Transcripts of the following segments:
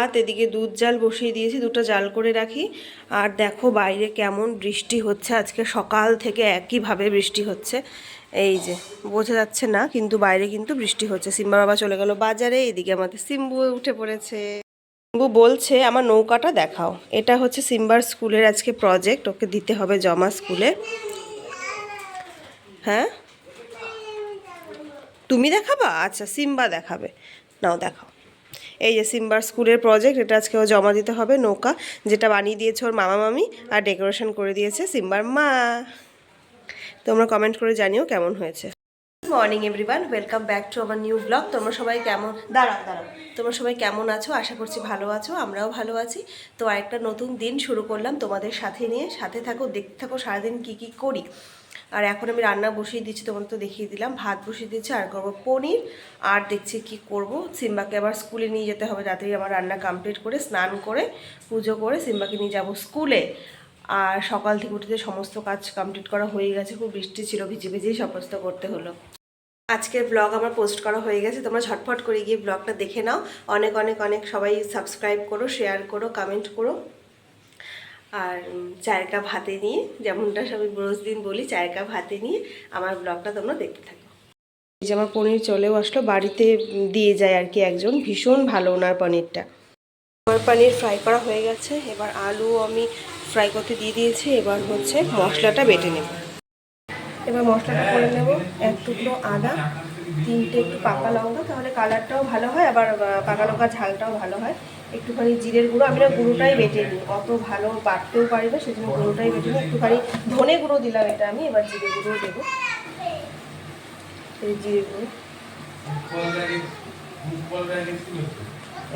ভাত এদিকে দুধ জাল বসিয়ে দিয়েছি, দুটো জাল করে রাখি। আর দেখো বাইরে কেমন বৃষ্টি হচ্ছে। আজকে সকাল থেকে একইভাবে বৃষ্টি হচ্ছে। এই যে, বোঝা যাচ্ছে না, কিন্তু বাইরে কিন্তু বৃষ্টি হচ্ছে। সিম্বা বাবা চলে গেল বাজারে, এদিকে আমাদের সিম্বু উঠে পড়েছে। সিম্বু বলছে, আমার নৌকাটা দেখাও। এটা হচ্ছে সিম্বার স্কুলের আজকে প্রজেক্ট ওকে দিতে হবে জমা স্কুলে। হ্যাঁ? তুমি দেখাবা? আচ্ছা সিম্বা দেখাবে। নাও দেখাও। এই যে সিম্বার স্কুলের প্রজেক্ট এটা আজকে ও জমা দিতে হবে নৌকা, যেটা বানিয়ে দিয়েছে ওর মামা মামি আর ডেকোরেশন করে দিয়েছে সিম্বার মা। তোমরা কমেন্ট করে জানিও কেমন হয়েছে। Morning everyone welcome back to আমার নিউ ব্লগ তোমরা সবাই কেমন? দাঁড়াও দাঁড়াও। তোমরা সবাই কেমন আছো? আশা করছি ভালো আছো, আমরাও ভালো আছি। তো আরেকটা নতুন দিন শুরু করলাম তোমাদের সাথে নিয়ে। সাথে থাকো, দেখতে থাকো সারাদিন কী কী করি। আর এখন আমি রান্না বসিয়ে দিচ্ছি তোমার তো দেখিয়ে দিলাম। ভাত বসিয়ে দিচ্ছি, আর করব পনির, আর দেখছি কি করব। সিম্বাকে আবার স্কুলে নিয়ে যেতে হবে, রাতেই আমার রান্না কমপ্লিট করে, স্নান করে, পুজো করে সিম্বাকে নিয়ে যাব স্কুলে। আর সকাল থেকে উঠে সমস্ত কাজ কমপ্লিট করা হয়ে গেছে, খুব বৃষ্টি ছিল, ভিজে ভিজেই সমস্ত করতে হলো। আজকের ব্লগ আমার পোস্ট করা হয়ে গেছে, তোমরা ঝটফট করে গিয়ে ব্লগটা দেখে নাও। অনেক অনেক অনেক সবাই সাবস্ক্রাইব করো শেয়ার করো কমেন্ট করো। আর চায়ের কাপ হাতে নিয়ে, যেমনটা সবাই রোজ দিন বলি, চায়ের কাপ হাতে নিয়ে আমার ব্লগটা তোমরা দেখতে থাকো। এই যে আমার পনির চলেও আসলো, বাড়িতে দিয়ে যায় আর কি একজন, ভীষণ ভালো ওনার পনিরটা। আমার পনির ফ্রাই করা হয়ে গেছে, এবার আলু আমি ফ্রাই করতে দিয়ে দিয়েছি, এবার হচ্ছে মশলাটা বেটে নেব। এবার মশলাটা করে নেব, এক টুকরো আদা, তিনটে একটু পাকা লঙ্কা, তাহলে কালারটাও ভালো হয়, আবার পাকা লঙ্কা ঝালটাও ভালো হয়। একটুখানি জিরের গুঁড়ো আমি না গুঁড়োটাই বেটে নিই অত ভালো বাড়তেও পারবে না সেজন্য গুঁড়োটাই বেটে নিই একটুখানি ধনে গুঁড়ো দিলাম এটা আমি এবার জিরে গুঁড়ো দেবো। এই জিরে গুঁড়ো।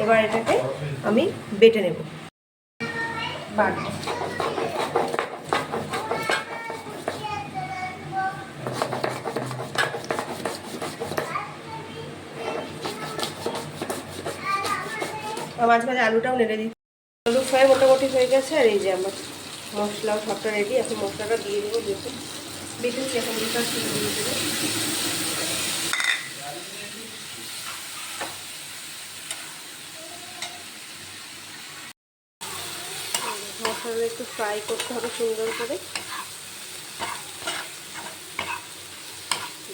এবার এটাকে আমি বেটে নেব। বাটবো। মাঝে মাঝে আলুটাও নেড়ে দিই আলু ফ্রাই মোটামুটি হয়ে গেছে, আর এই যে আমার মশলাও সবটা রেডি এখন মশলাটা দিয়ে দেবো বেটে বেটেছি এখন দুটা দিয়ে দেবো। মশলাটা একটু ফ্রাই করতে হবে সুন্দর করে।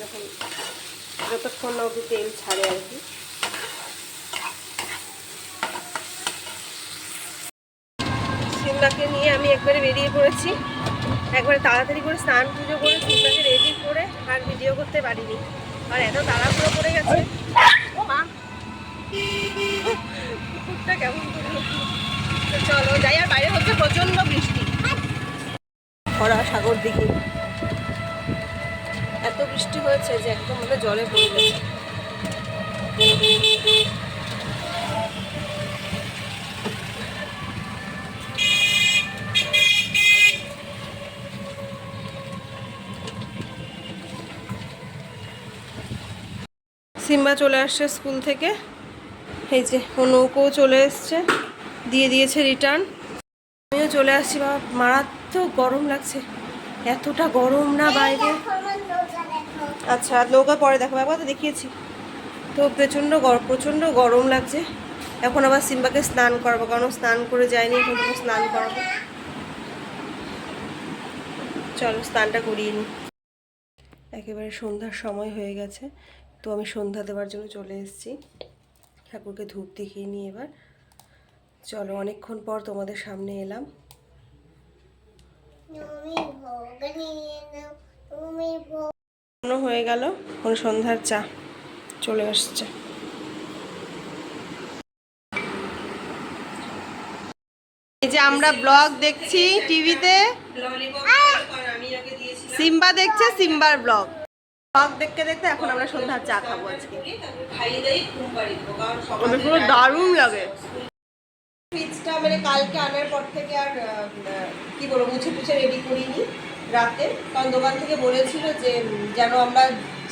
যখন যতক্ষণ না অবধি তেল ছাড়ে আর কি। সিমলাকে নিয়ে আমি একবারে বেরিয়ে পড়েছি। একবারে তাড়াতাড়ি করে স্নান পুজো করে সিমলাকে রেডি করে আর ভিডিও করতে পারিনি। আর এত তাড়াহুড়ো করে গেছে। ও মা! কুকুরটা কেমন করল চলো যাই, আর বাইরে হচ্ছে প্রচণ্ড বৃষ্টি। খরা সাগর দিকে। এত বৃষ্টি হয়েছে যে একদম হয় জলে পড়ে গেছে। সিম্বা চলে আসছে স্কুল থেকে। এই যে, ও নৌকোও চলে এসছে। দিয়ে দিয়েছে রিটার্ন আমিও চলে আসছি, বাবা। মারাত্মক গরম লাগছে। এতটা গরম না বাইরে। আচ্ছা নৌকা পরে দেখো। বাবা, তো দেখিয়েছি। তো প্রচণ্ড প্রচণ্ড গরম লাগছে। এখন আবার সিম্বাকে স্নান করাবো, কারণ স্নান করে যায়নি, এখন তোকে স্নান করাবো। চলো, স্নানটা করিয়ে নিই একেবারে সন্ধ্যার সময় হয়ে গেছে। তো আমি সন্ধ্যা দেওয়ার জন্য চলে এসেছি। ঠাকুরকে ধূপ দেখিয়ে নিই এবার। চলো অনেকক্ষণ পর তোমাদের সামনে এলাম। হয়ে গেল এখন সন্ধ্যার চা চলে আসছে। এই যে আমরা ব্লগ দেখছি টিভিতে। সিম্বা দেখছে সিম্বার ব্লগ। ব্লগ দেখতে দেখতে এখন আমরা সন্ধ্যার চা খাব আজকে। পুরো দারুণ লাগে। ফ্রিজটা মানে কালকে আনার পর থেকে আর কি বলব মুছে টুছে রেডি করিনি রাতে। কারণ দোকান থেকে বলেছিল যে যেন আমরা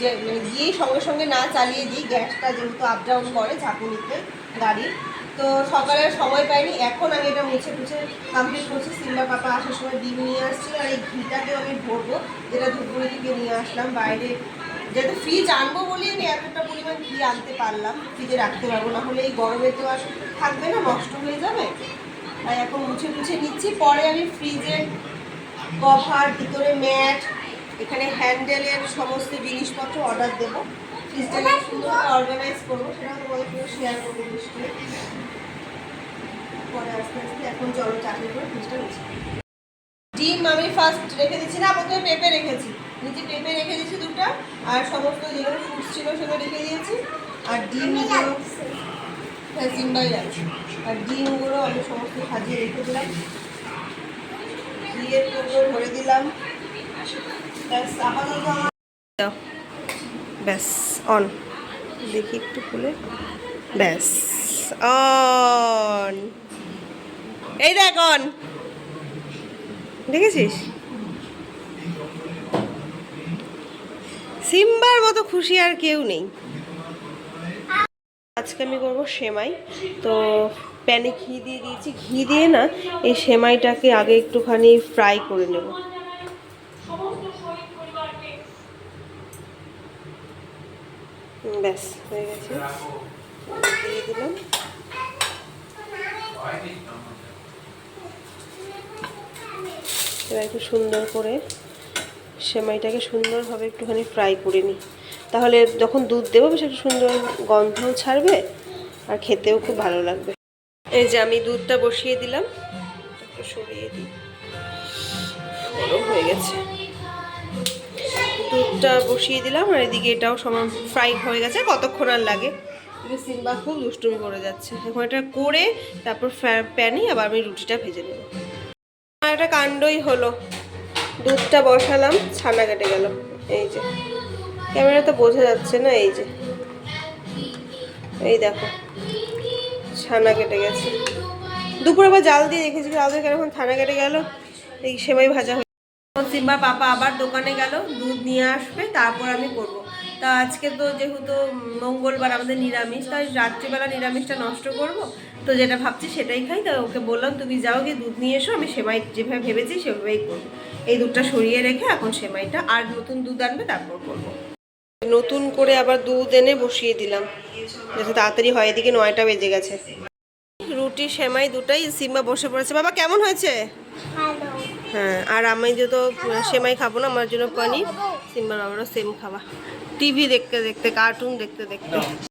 যে মানে গিয়েই সঙ্গে সঙ্গে না চালিয়ে দিই গ্যাসটা যেহেতু আপ ডাউন করে ঝাঁকুনিতে গাড়ির। তো সকালে সময় পাইনি। এখন আমি এটা মুছে টুছে কমপ্লিট করছি। সিম্বা পাপা আসার সময় ডিম নিয়ে আসছিল আর এই ঘিটাকেও আমি ভরবো। যেটা ধূপগুড়ি থেকে নিয়ে আসলাম। বাইরে যেহেতু ফ্রিজ আনব বলেই আমি এতটা পরিমাণ ঘি আনতে পারলাম। ফ্রিজে রাখতে পারব। না হলে এই গরমে তো আর থাকবে না, নষ্ট হয়ে যাবে। তাই এখন মুছে মুছে নিচ্ছি। পরে আমি ফ্রিজের কভার ভিতরে ম্যাট এখানে হ্যান্ডেলের সমস্ত জিনিসপত্র অর্ডার দেবো। ফ্রিজটাকে সুন্দরভাবে অর্গানাইজ করব। সেটা তোমাদের শেয়ার করব নিশ্চয়ই। পরে আস্তে আস্তে এখন জল চাকরি করে ফ্রিজটা নিচ্ছি ডিম আমি ফার্স্ট রেখে দিচ্ছি না প্রথমে পেঁপে রেখেছি। নিচে পেঁপে রেখে দিয়েছি দুটো আর সমস্ত যেগুলো ফ্রুটস ছিল সেগুলো রেখে দিয়েছি। আর ডিমগুলো হ্যাঁ সিম্বাই আছে আর ডিমগুলো আমি সমস্ত সাজিয়ে রেখে দিলাম। দিয়ে টুকরো ভরে দিলাম। ব্যাস আপাতত আমার ব্যাস অন দেখি একটু খুলে। ব্যাস অন এই দেখ অন দেখেছিস? সিম্বার মতো খুশি আর কেউ নেই। আজকে আমি করব সেমাই। তো প্যানে ঘি দিয়ে দিয়েছি। ঘি দিয়ে না এই সেমাইটাকে আগে একটুখানি ফ্রাই করে নেব। ব্যাস, হয়ে গেছে। দিয়ে দিলাম। এবার একটু সুন্দর করে সেমাইটাকে সুন্দরভাবে একটুখানি ফ্রাই করে নিই। তাহলে যখন দুধ দেবো বেশ একটু সুন্দর গন্ধও ছাড়বে আর খেতেও খুব ভালো লাগবে। এই যে আমি দুধটা বসিয়ে দিলাম, একটু সরিয়ে দিই। গরম হয়ে গেছে। দুধটা বসিয়ে দিলাম আর এদিকে এটাও সমান ফ্রাই হয়ে গেছে, কতক্ষণ আর লাগে? সিম্বা খুব দুষ্টুমি করে যাচ্ছে। এখন এটা করে তারপর প্যানে আবার আমি রুটিটা ভেজে নেব। একটা কাণ্ডই হলো। দুধটা বসালাম, ছানা কেটে গেল। এই যে। ক্যামেরা তো বোঝা যাচ্ছে না, এই যে। এই দেখো, ছানা কেটে গেছে। দুপুরে আবার জাল দিয়ে রেখেছি দিয়ে কেন ছানা কেটে গেল, এই সেমাই ভাজা হয়ে সিম্বার পাপা আবার দোকানে গেল, দুধ নিয়ে আসবে, তারপর আমি করব। তা আজকে তো যেহেতু মঙ্গলবার আমাদের নিরামিষ, তাই রাত্রিবেলা নিরামিষটা নষ্ট করব। তো যেটা ভাবছি সেটাই খাই। তো ওকে বললাম, তুমি যাও গিয়ে দুধ নিয়ে এসো, আমি সেমাই যেভাবে ভেবেছি সেভাবেই করব। এই দুধটা সরিয়ে রেখে এখন সেমাইটা আর নতুন দুধ আনবে, তারপর করব। নতুন করে আবার দুধ এনে বসিয়ে দিলাম। যাতে তাড়াতাড়ি হয়, এদিকে নয়টা বেজে গেছে। রুটি, সেমাই দুটাই সিম্বা বসে পড়েছে। বাবা, কেমন হয়েছে? হ্যাঁ আর আমি যেহেতু সেমাই খাব না, আমার জন্য পনির, সিম্বার বাবারও সেম খাওয়া। টিভি দেখতে দেখতে কার্টুন দেখতে দেখতে।